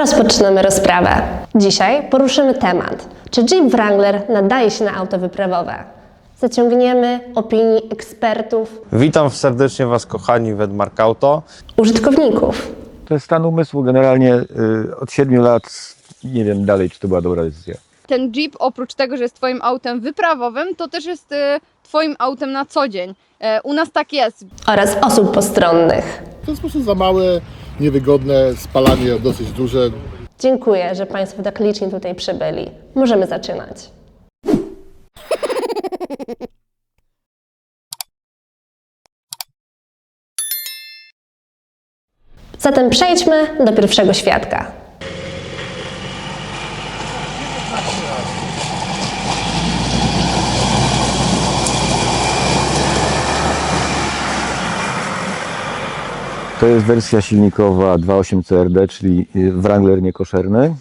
Rozpoczynamy rozprawę. Dzisiaj poruszymy temat, czy Jeep Wrangler nadaje się na auto wyprawowe. Zaciągniemy opinii ekspertów, Witam serdecznie Was, kochani, w Edmark Auto. użytkowników. To jest stan umysłu generalnie y, od 7 lat. Nie wiem dalej, czy to była dobra decyzja. ten Jeep oprócz tego, że jest Twoim autem wyprawowym, to też jest e, Twoim autem na co dzień. E, U nas tak jest. oraz osób postronnych. W ten sposób za małe, niewygodne, spalanie dosyć duże. Dziękuję, że Państwo tak licznie tutaj przybyli. Możemy zaczynać. Zatem przejdźmy do pierwszego świadka. To jest wersja silnikowa 2.8 CRD, czyli y, Wrangler niekoszerny.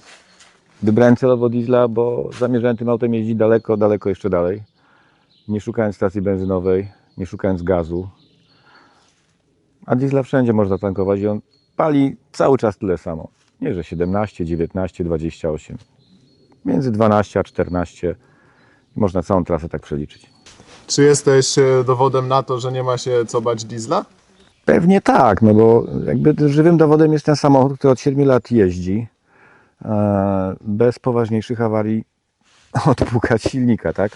Wybrałem celowo diesla, bo zamierzałem tym autem jeździć daleko, daleko jeszcze dalej. Nie szukając stacji benzynowej, nie szukając gazu. A diesla wszędzie można tankować i on pali cały czas tyle samo. Nie, że 17, 19, 28. Między 12 a 14. Można całą trasę tak przeliczyć. Czy jesteś e, dowodem na to, że nie ma się co bać diesla? Pewnie tak, no bo jakby żywym dowodem jest ten samochód, który od 7 lat jeździ e, bez poważniejszych awarii odpukać silnika, tak?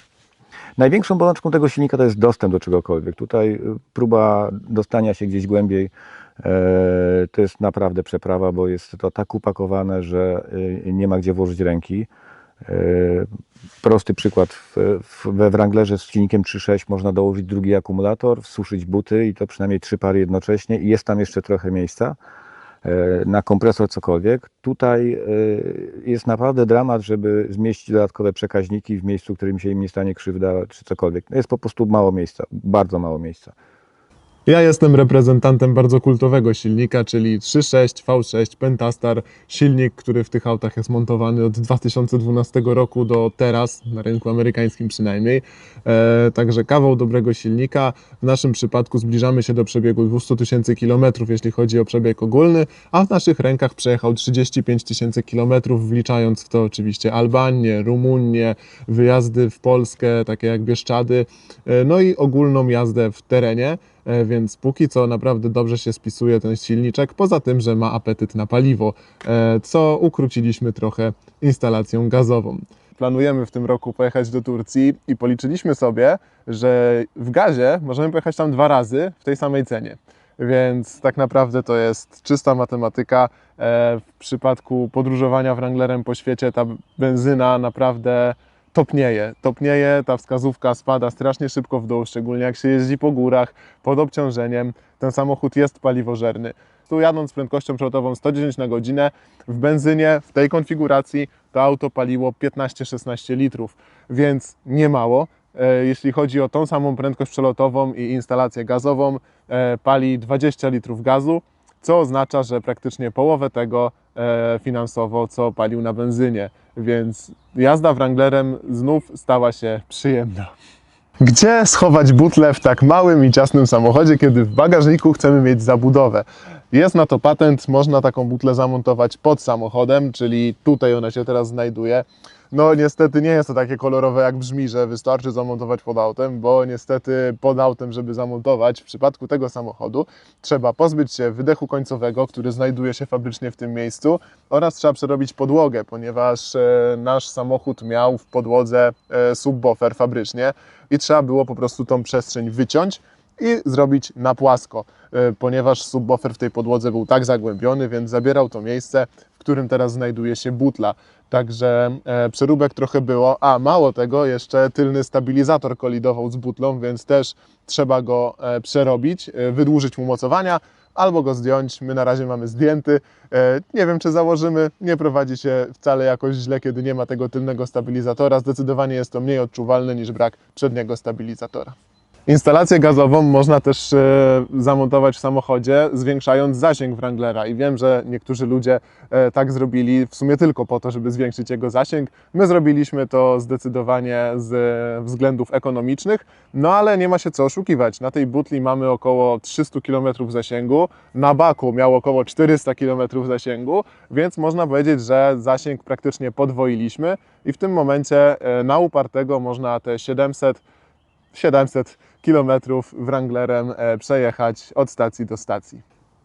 Największą bolączką tego silnika to jest dostęp do czegokolwiek. Tutaj y, próba dostania się gdzieś głębiej e, to jest naprawdę przeprawa, bo jest to tak upakowane, że nie ma gdzie włożyć ręki. E, Prosty przykład. We Wranglerze z silnikiem 3.6 można dołożyć drugi akumulator, wsuszyć buty i to przynajmniej trzy pary jednocześnie i jest tam jeszcze trochę miejsca e, na kompresor cokolwiek. Tutaj e, jest naprawdę dramat, żeby zmieścić dodatkowe przekaźniki w miejscu, w którym się im nie stanie krzywda czy cokolwiek. Jest po prostu mało miejsca, bardzo mało miejsca. Ja jestem reprezentantem bardzo kultowego silnika, czyli 3.6 V6 Pentastar. Silnik, który w tych autach jest montowany od 2012 roku do teraz, na rynku amerykańskim przynajmniej. E, także kawał dobrego silnika. W naszym przypadku zbliżamy się do przebiegu 200 tysięcy kilometrów, jeśli chodzi o przebieg ogólny, a w naszych rękach przejechał 35 tysięcy kilometrów, wliczając w to oczywiście Albanię, Rumunię, wyjazdy w Polskę, takie jak Bieszczady, e, no i ogólną jazdę w terenie. E, więc póki co naprawdę dobrze się spisuje ten silniczek, poza tym, że ma apetyt na paliwo, e, co ukróciliśmy trochę instalacją gazową. Planujemy w tym roku pojechać do Turcji i policzyliśmy sobie, że w gazie możemy pojechać tam dwa razy w tej samej cenie. Więc tak naprawdę to jest czysta matematyka. E, W przypadku podróżowania Wranglerem po świecie ta benzyna naprawdę topnieje. Topnieje, ta wskazówka spada strasznie szybko w dół, szczególnie jak się jeździ po górach pod obciążeniem. Ten samochód jest paliwożerny. Tu jadąc prędkością przelotową 110 na godzinę, w benzynie w tej konfiguracji to auto paliło 15-16 litrów, więc nie mało. E, Jeśli chodzi o tą samą prędkość przelotową i instalację gazową, e, pali 20 litrów gazu, co oznacza, że praktycznie połowę tego e, finansowo, co palił na benzynie. Więc jazda Wranglerem znów stała się przyjemna. Gdzie schować butlę w tak małym i ciasnym samochodzie, kiedy w bagażniku chcemy mieć zabudowę? Jest na to patent, można taką butlę zamontować pod samochodem, czyli tutaj ona się teraz znajduje. No niestety nie jest to takie kolorowe jak brzmi, że wystarczy zamontować pod autem, bo niestety pod autem, żeby zamontować w przypadku tego samochodu trzeba pozbyć się wydechu końcowego, który znajduje się fabrycznie w tym miejscu oraz trzeba przerobić podłogę, ponieważ e, nasz samochód miał w podłodze e, subwoofer fabrycznie i trzeba było po prostu tą przestrzeń wyciąć i zrobić na płasko, e, ponieważ subwoofer w tej podłodze był tak zagłębiony, więc zabierał to miejsce, w którym teraz znajduje się butla. Także e, przeróbek trochę było, a mało tego, jeszcze tylny stabilizator kolidował z butlą, więc też trzeba go e, przerobić, wydłużyć mu mocowania albo go zdjąć. My na razie mamy zdjęty. Nie wiem, czy założymy. Nie prowadzi się wcale jakoś źle, kiedy nie ma tego tylnego stabilizatora. Zdecydowanie jest to mniej odczuwalne niż brak przedniego stabilizatora. Instalację gazową można też e, zamontować w samochodzie, zwiększając zasięg Wranglera. I wiem, że niektórzy ludzie e, tak zrobili w sumie tylko po to, żeby zwiększyć jego zasięg. My zrobiliśmy to zdecydowanie z e, względów ekonomicznych, no ale nie ma się co oszukiwać. Na tej butli mamy około 300 km zasięgu, na baku miał około 400 km zasięgu, więc można powiedzieć, że zasięg praktycznie podwoiliśmy i w tym momencie na upartego można te 700 700 km Wranglerem e, przejechać od stacji do stacji.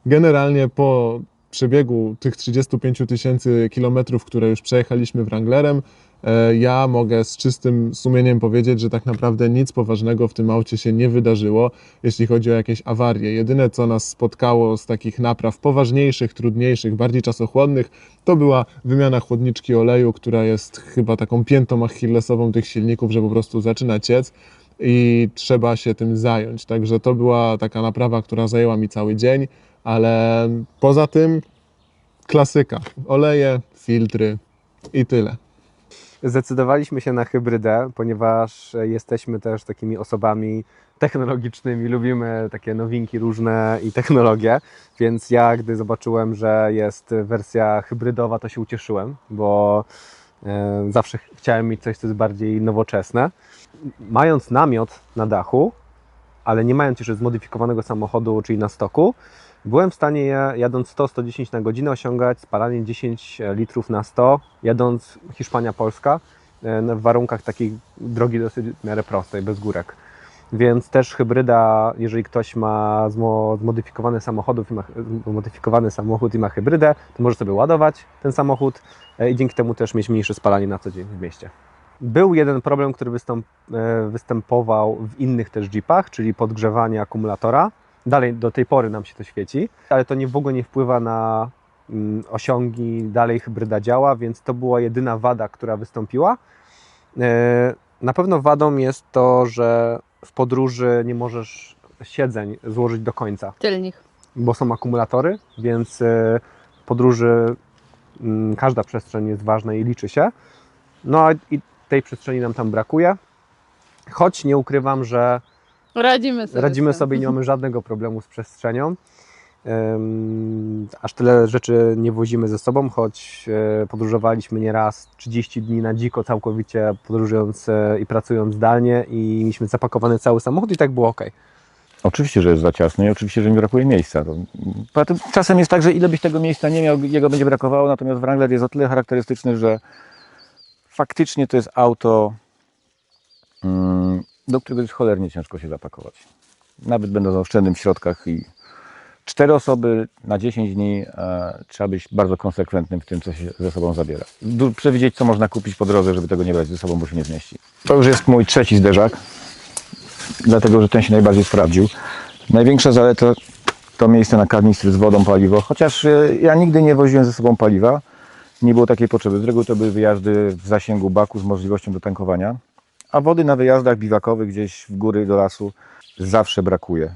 Generalnie po przebiegu tych 35 tysięcy kilometrów, które już przejechaliśmy Wranglerem, e, ja mogę z czystym sumieniem powiedzieć, że tak naprawdę nic poważnego w tym aucie się nie wydarzyło, jeśli chodzi o jakieś awarie. Jedyne, co nas spotkało z takich napraw poważniejszych, trudniejszych, bardziej czasochłonnych, to była wymiana chłodniczki oleju, która jest chyba taką piętą achillesową tych silników, że po prostu zaczyna ciec i trzeba się tym zająć. Także to była taka naprawa, która zajęła mi cały dzień, ale poza tym klasyka. Oleje, filtry i tyle. Zdecydowaliśmy się na hybrydę, ponieważ jesteśmy też takimi osobami technologicznymi, lubimy takie nowinki różne i technologie, więc ja gdy zobaczyłem, że jest wersja hybrydowa, to się ucieszyłem, bo zawsze ch- chciałem mieć coś, co jest bardziej nowoczesne. Mając namiot na dachu, ale nie mając jeszcze zmodyfikowanego samochodu, czyli na stoku, byłem w stanie ja- jadąc 100-110 na godzinę osiągać spalanie 10 litrów na 100, jadąc Hiszpania-Polska e, w warunkach takiej drogi dosyć w miarę prostej, bez górek. Więc też hybryda, jeżeli ktoś ma zmo- zmodyfikowany, samochodów, zmodyfikowany samochód i ma hybrydę, to może sobie ładować ten samochód e, i dzięki temu też mieć mniejsze spalanie na co dzień w mieście. Był jeden problem, który e, występował w innych też Jeepach, czyli podgrzewanie akumulatora. Dalej do tej pory nam się to świeci, ale to nie w ogóle nie wpływa na mm, osiągi, dalej hybryda działa, więc to była jedyna wada, która wystąpiła. E, Na pewno wadą jest to, że w podróży nie możesz siedzeń złożyć do końca, Tylnik. bo są akumulatory, więc e, w podróży mm, każda przestrzeń jest ważna i liczy się. No i tej przestrzeni nam tam brakuje. Choć nie ukrywam, że Radzimy sobie. radzimy sobie i nie mamy żadnego problemu z przestrzenią. Aż tyle rzeczy nie wozimy ze sobą, choć e, podróżowaliśmy nieraz 30 dni na dziko, całkowicie podróżując e, i pracując zdalnie, i mieliśmy zapakowany cały samochód, i tak było ok. Oczywiście, że jest za ciasno i oczywiście, że mi brakuje miejsca. Czasem jest tak, że ile byś tego miejsca nie miał, jego będzie brakowało, natomiast Wrangler jest o tyle charakterystyczny, że faktycznie to jest auto, mm, do którego jest cholernie ciężko się zapakować. Nawet będąc w oszczędnych środkach i cztery osoby na 10 dni e, trzeba być bardzo konsekwentnym w tym, co się ze sobą zabiera. Du- przewidzieć, co można kupić po drodze, żeby tego nie brać ze sobą, bo się nie zmieści. To już jest mój trzeci zderzak dlatego że ten się najbardziej sprawdził. Największa zaleta to miejsce na karnistry z wodą, paliwo, chociaż e, ja nigdy nie woziłem ze sobą paliwa, nie było takiej potrzeby. Z reguły to były wyjazdy w zasięgu baku z możliwością dotankowania, a wody na wyjazdach biwakowych gdzieś w góry do lasu zawsze brakuje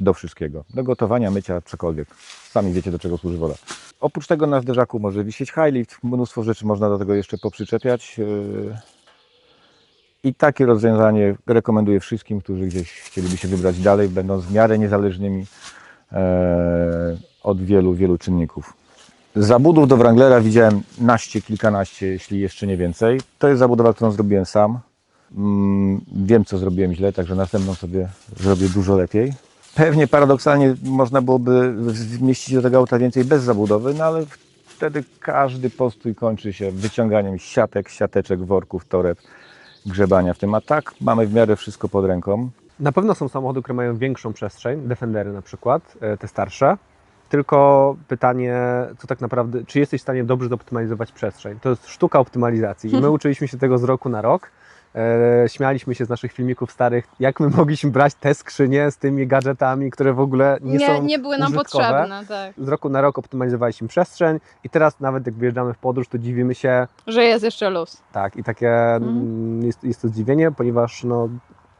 do wszystkiego. Do gotowania, mycia, cokolwiek. Sami wiecie, do czego służy woda. Oprócz tego na zderzaku może wisieć high lift, mnóstwo rzeczy można do tego jeszcze poprzyczepiać. Yy, i takie rozwiązanie rekomenduję wszystkim, którzy gdzieś chcieliby się wybrać dalej, będąc w miarę niezależnymi e, od wielu, wielu czynników. Zabudów do Wranglera widziałem naście, kilkanaście, jeśli jeszcze nie więcej. To jest zabudowa, którą zrobiłem sam. Mm, wiem, co zrobiłem źle, także następną sobie zrobię dużo lepiej. Pewnie paradoksalnie można byłoby wmieścić do tego auta więcej bez zabudowy, no ale wtedy każdy postój kończy się wyciąganiem siatek, siateczek, worków, toreb grzebania w tym. A tak mamy w miarę wszystko pod ręką. Na pewno są samochody, które mają większą przestrzeń, Defendery na przykład, e, te starsze. Tylko pytanie, co tak naprawdę, czy jesteś w stanie dobrze zoptymalizować przestrzeń? To jest sztuka optymalizacji. I my uczyliśmy się tego z roku na rok. E, śmialiśmy się z naszych filmików starych, jak my mogliśmy brać te skrzynie z tymi gadżetami, które w ogóle nie, Nie, są nie były nam użytkowe. potrzebne, tak. Z roku na rok optymalizowaliśmy przestrzeń i teraz nawet jak wyjeżdżamy w podróż, to dziwimy się, Że jest jeszcze luz. tak, i takie mm, jest, jest to zdziwienie, ponieważ no,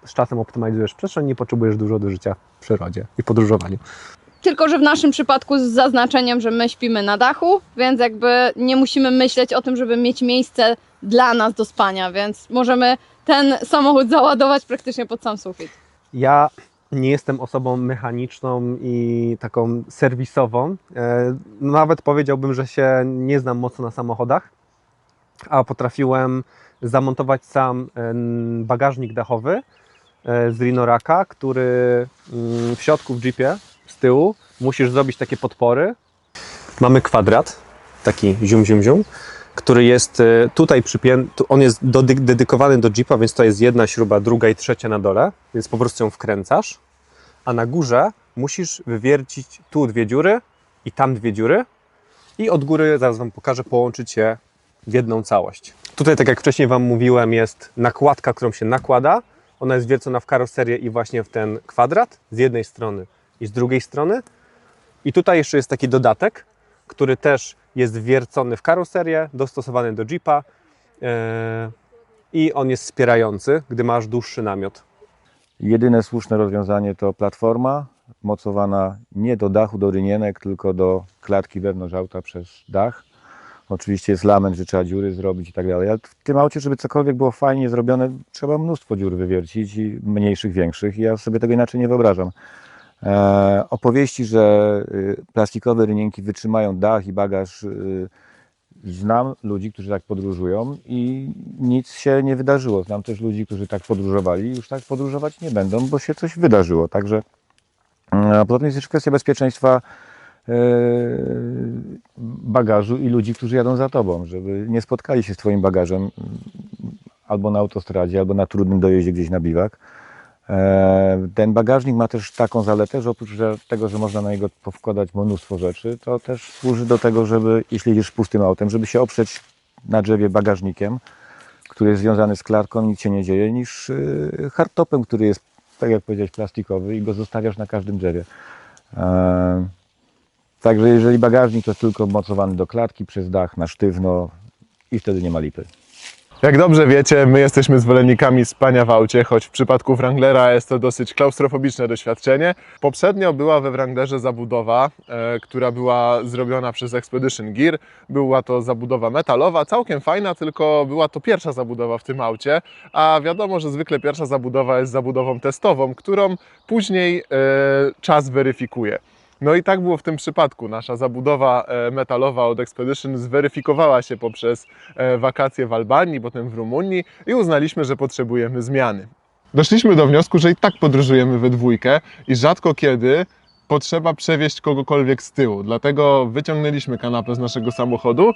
z czasem optymalizujesz przestrzeń, nie potrzebujesz dużo do życia w przyrodzie i podróżowaniu. Tylko, że w naszym przypadku z zaznaczeniem, że my śpimy na dachu, więc jakby nie musimy myśleć o tym, żeby mieć miejsce dla nas do spania, więc możemy ten samochód załadować praktycznie pod sam sufit. Ja nie jestem osobą mechaniczną i taką serwisową. E, Nawet powiedziałbym, że się nie znam mocno na samochodach, a potrafiłem zamontować sam em, bagażnik dachowy e, z Rinoraka, który mm, w środku w jeepie z tyłu musisz zrobić takie podpory. Mamy kwadrat, taki zium zium zium, który jest e, tutaj przypięty, on jest dedykowany do jeepa, więc to jest jedna śruba, druga i trzecia na dole, więc po prostu ją wkręcasz, a na górze musisz wywiercić tu dwie dziury i tam dwie dziury i od góry, zaraz Wam pokażę, połączyć je w jedną całość. Tutaj, tak jak wcześniej Wam mówiłem, jest nakładka, którą się nakłada. Ona jest wiercona w karoserię i właśnie w ten kwadrat z jednej strony i z drugiej strony. I tutaj jeszcze jest taki dodatek, który też jest wiercony w karoserię, dostosowany do Jeepa yy, i on jest wspierający, gdy masz dłuższy namiot. Jedyne słuszne rozwiązanie to platforma mocowana nie do dachu, do rynienek, tylko do klatki wewnątrz auta przez dach. Oczywiście jest lament, że trzeba dziury zrobić i tak dalej, ale w tym aucie, żeby cokolwiek było fajnie zrobione, trzeba mnóstwo dziur wywiercić, i mniejszych, większych i ja sobie tego inaczej nie wyobrażam. E, opowieści, że y, plastikowe rynienki wytrzymają dach i bagaż, y, znam ludzi, którzy tak podróżują i nic się nie wydarzyło. Znam też ludzi, którzy tak podróżowali i już tak podróżować nie będą, bo się coś wydarzyło. Także mm, tym jest jeszcze kwestia bezpieczeństwa e, bagażu i ludzi, którzy jadą za tobą, żeby nie spotkali się z twoim bagażem albo na autostradzie, albo na trudnym dojeździe gdzieś na biwak. E, Ten bagażnik ma też taką zaletę, że oprócz tego, że można na niego powkładać mnóstwo rzeczy, to też służy do tego, żeby, jeśli jedziesz pustym autem, żeby się oprzeć na drzewie bagażnikiem, który jest związany z klatką, nic się nie dzieje, niż y, hardtopem, który jest, tak jak powiedziałeś, plastikowy i go zostawiasz na każdym drzewie. E, Także jeżeli bagażnik to jest tylko mocowany do klatki przez dach na sztywno i wtedy nie ma lipy. Jak dobrze wiecie, my jesteśmy zwolennikami spania w aucie, choć w przypadku Wranglera jest to dosyć klaustrofobiczne doświadczenie. Poprzednio była we Wranglerze zabudowa, e, która była zrobiona przez Expedition Gear. Była to zabudowa metalowa, całkiem fajna, tylko była to pierwsza zabudowa w tym aucie, a wiadomo, że zwykle pierwsza zabudowa jest zabudową testową, którą później e, czas weryfikuje. No i tak było w tym przypadku. Nasza zabudowa e, metalowa od Expedition zweryfikowała się poprzez e, wakacje w Albanii, potem w Rumunii i uznaliśmy, że potrzebujemy zmiany. Doszliśmy do wniosku, że i tak podróżujemy we dwójkę i rzadko kiedy potrzeba przewieźć kogokolwiek z tyłu. Dlatego wyciągnęliśmy kanapę z naszego samochodu, e,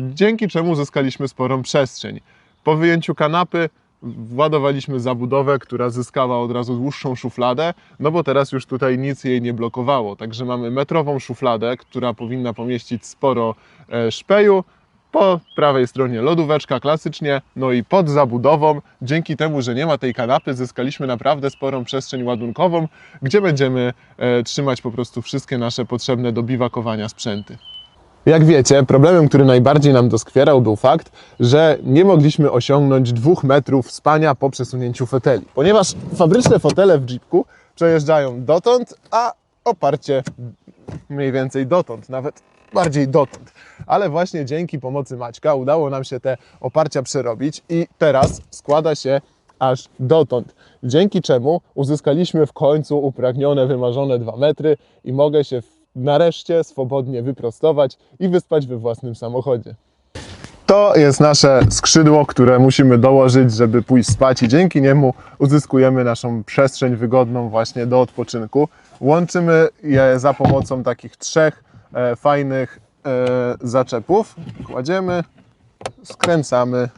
dzięki czemu zyskaliśmy sporą przestrzeń. Po wyjęciu kanapy władowaliśmy zabudowę, która zyskała od razu dłuższą szufladę, no bo teraz już tutaj nic jej nie blokowało. Także mamy metrową szufladę, która powinna pomieścić sporo e, szpeju. Po prawej stronie lodóweczka klasycznie, no i pod zabudową, dzięki temu, że nie ma tej kanapy, zyskaliśmy naprawdę sporą przestrzeń ładunkową, gdzie będziemy e, trzymać po prostu wszystkie nasze potrzebne do biwakowania sprzęty. Jak wiecie, problemem, który najbardziej nam doskwierał, był fakt, że nie mogliśmy osiągnąć dwóch metrów spania po przesunięciu foteli, ponieważ fabryczne fotele w Jeepku przejeżdżają dotąd, a oparcie mniej więcej dotąd, nawet bardziej dotąd. Ale właśnie dzięki pomocy Maćka udało nam się te oparcia przerobić i teraz składa się aż dotąd. Dzięki czemu uzyskaliśmy w końcu upragnione, wymarzone 2 metry i mogę się w- nareszcie swobodnie wyprostować i wyspać we własnym samochodzie. To jest nasze skrzydło, które musimy dołożyć, żeby pójść spać i dzięki niemu uzyskujemy naszą przestrzeń wygodną właśnie do odpoczynku. Łączymy je za pomocą takich trzech e, fajnych e, zaczepów. Kładziemy, skręcamy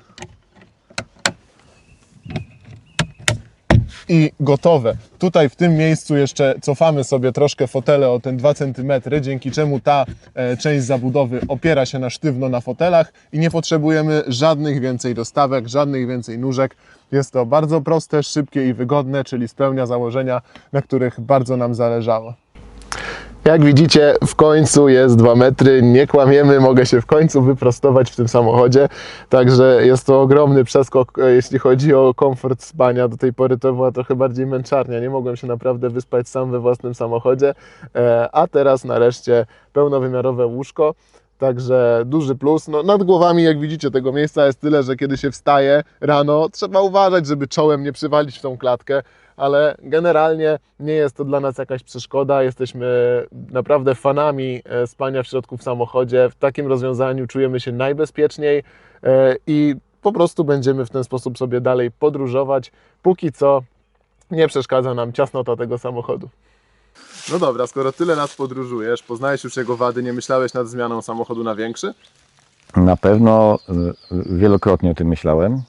i gotowe. Tutaj w tym miejscu jeszcze cofamy sobie troszkę fotele o ten 2 cm, dzięki czemu ta e, część zabudowy opiera się na sztywno na fotelach i nie potrzebujemy żadnych więcej dostawek, żadnych więcej nóżek. Jest to bardzo proste, szybkie i wygodne, czyli spełnia założenia, na których bardzo nam zależało. Jak widzicie, w końcu jest 2 metry, nie kłamiemy, mogę się w końcu wyprostować w tym samochodzie, także jest to ogromny przeskok, e, jeśli chodzi o komfort spania. Do tej pory to była trochę bardziej męczarnia, nie mogłem się naprawdę wyspać sam we własnym samochodzie, e, a teraz nareszcie pełnowymiarowe łóżko. Także duży plus. No, nad głowami, jak widzicie, tego miejsca jest tyle, że kiedy się wstaje rano, trzeba uważać, żeby czołem nie przywalić w tą klatkę, ale generalnie nie jest to dla nas jakaś przeszkoda. Jesteśmy naprawdę fanami e, spania w środku w samochodzie. W takim rozwiązaniu czujemy się najbezpieczniej e, i po prostu będziemy w ten sposób sobie dalej podróżować, póki co nie przeszkadza nam ciasnota tego samochodu. No dobra, skoro tyle lat podróżujesz, poznałeś już jego wady, nie myślałeś nad zmianą samochodu na większy? Na pewno y, wielokrotnie o tym myślałem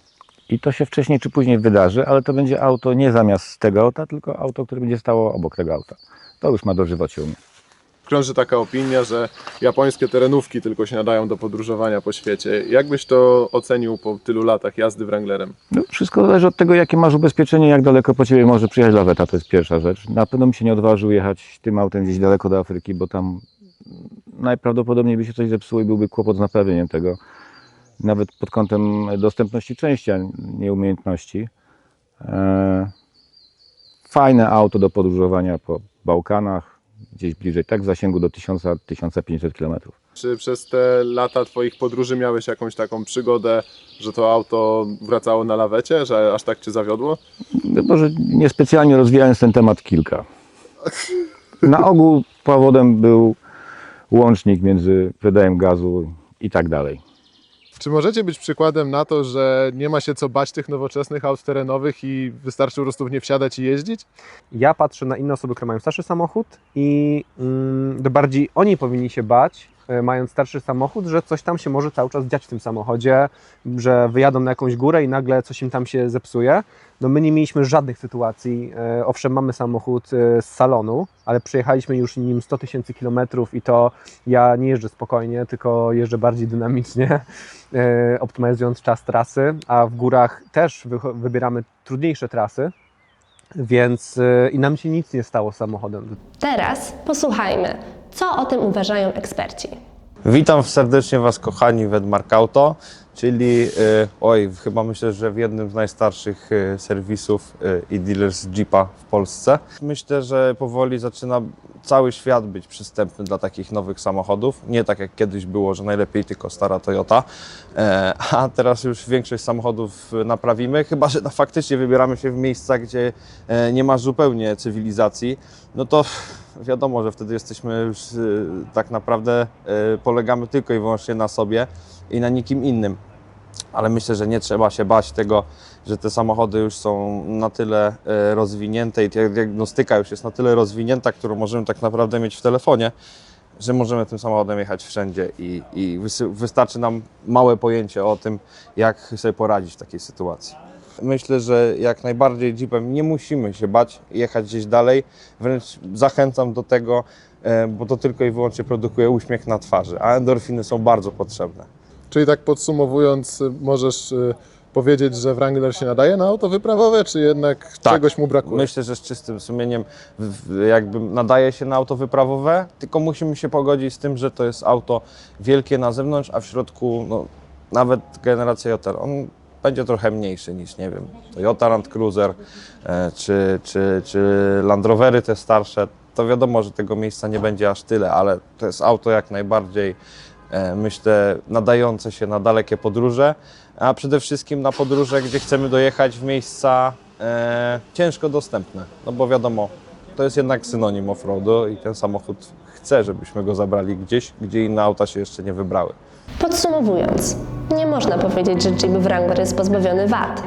i to się wcześniej czy później wydarzy, ale to będzie auto nie zamiast tego auta, tylko auto, które będzie stało obok tego auta. To już ma dożywocie u mnie. Krąży taka opinia, że japońskie terenówki tylko się nadają do podróżowania po świecie. Jak byś to ocenił po tylu latach jazdy Wranglerem? No, wszystko zależy od tego, jakie masz ubezpieczenie, jak daleko po ciebie może przyjechać laweta, to jest pierwsza rzecz. Na pewno bym się nie odważył jechać tym autem gdzieś daleko do Afryki, bo tam najprawdopodobniej by się coś zepsuło i byłby kłopot z naprawieniem tego. Nawet pod kątem dostępności części, a nie umiejętności. E, fajne auto do podróżowania po Bałkanach, gdzieś bliżej, tak w zasięgu do 1000-1500 km. Czy przez te lata Twoich podróży miałeś jakąś taką przygodę, że to auto wracało na lawecie, że aż tak Cię zawiodło? Może niespecjalnie rozwijając ten temat kilka. Na ogół powodem był łącznik między wydajem gazu i tak dalej. Czy możecie być przykładem na to, że nie ma się co bać tych nowoczesnych aut terenowych i wystarczy po prostu w nie wsiadać i jeździć? Ja patrzę na inne osoby, które mają starszy samochód i mm, bardziej oni powinni się bać, mając starszy samochód, że coś tam się może cały czas dziać w tym samochodzie, że wyjadą na jakąś górę i nagle coś im tam się zepsuje. No my nie mieliśmy żadnych sytuacji. E, Owszem, mamy samochód e, z salonu, ale przejechaliśmy już nim 100 tysięcy kilometrów i to ja nie jeżdżę spokojnie, tylko jeżdżę bardziej dynamicznie, e, optymalizując czas trasy, a w górach też wybieramy trudniejsze trasy, więc i nam się nic nie stało z samochodem. Teraz posłuchajmy, co o tym uważają eksperci. Witam serdecznie Was, kochani, w Edmark Auto, czyli, y, oj, chyba myślę, że w jednym z najstarszych y, serwisów y, i dealers Jeepa w Polsce. Myślę, że powoli zaczyna cały świat być przystępny dla takich nowych samochodów. Nie tak jak kiedyś było, że najlepiej tylko stara Toyota, e, a teraz już większość samochodów naprawimy, chyba że faktycznie wybieramy się w miejsca, gdzie e, nie ma zupełnie cywilizacji, no to wiadomo, że wtedy jesteśmy już y, tak naprawdę polegamy tylko i wyłącznie na sobie i na nikim innym. Ale myślę, że nie trzeba się bać tego, że te samochody już są na tyle y, rozwinięte i diagnostyka już jest na tyle rozwinięta, którą możemy tak naprawdę mieć w telefonie, że możemy tym samochodem jechać wszędzie i, i wystarczy nam małe pojęcie o tym, jak sobie poradzić w takiej sytuacji. Myślę, że jak najbardziej Jeepem nie musimy się bać jechać gdzieś dalej. Wręcz zachęcam do tego, e, bo to tylko i wyłącznie produkuje uśmiech na twarzy, a endorfiny są bardzo potrzebne. Czyli tak podsumowując, y, możesz y, powiedzieć, że Wrangler się nadaje na auto wyprawowe, czy jednak Tak. czegoś mu brakuje? Myślę, że z czystym sumieniem jakby nadaje się na auto wyprawowe, tylko musimy się pogodzić z tym, że to jest auto wielkie na zewnątrz, a w środku no, nawet generacja Jota, on będzie trochę mniejszy niż, nie wiem, Toyota Land Cruiser e, czy, czy, czy Land Rovery te starsze. To wiadomo, że tego miejsca nie będzie aż tyle, ale to jest auto jak najbardziej myślę, nadające się na dalekie podróże, a przede wszystkim na podróże, gdzie chcemy dojechać w miejsca e, ciężko dostępne. No bo wiadomo, to jest jednak synonim offroadu i ten samochód chce, żebyśmy go zabrali gdzieś, gdzie inne auta się jeszcze nie wybrały. Podsumowując, nie można powiedzieć, że Jeep Wrangler jest pozbawiony wad,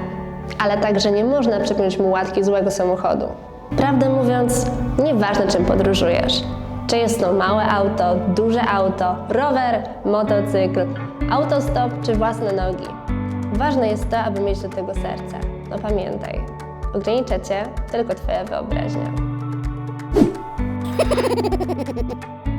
ale także nie można przypiąć mu łatki złego samochodu. Prawdę mówiąc, nieważne czym podróżujesz. Czy jest to małe auto, duże auto, rower, motocykl, autostop czy własne nogi. Ważne jest to, aby mieć do tego serce. No pamiętaj, ograniczę cię tylko twoja wyobraźnia.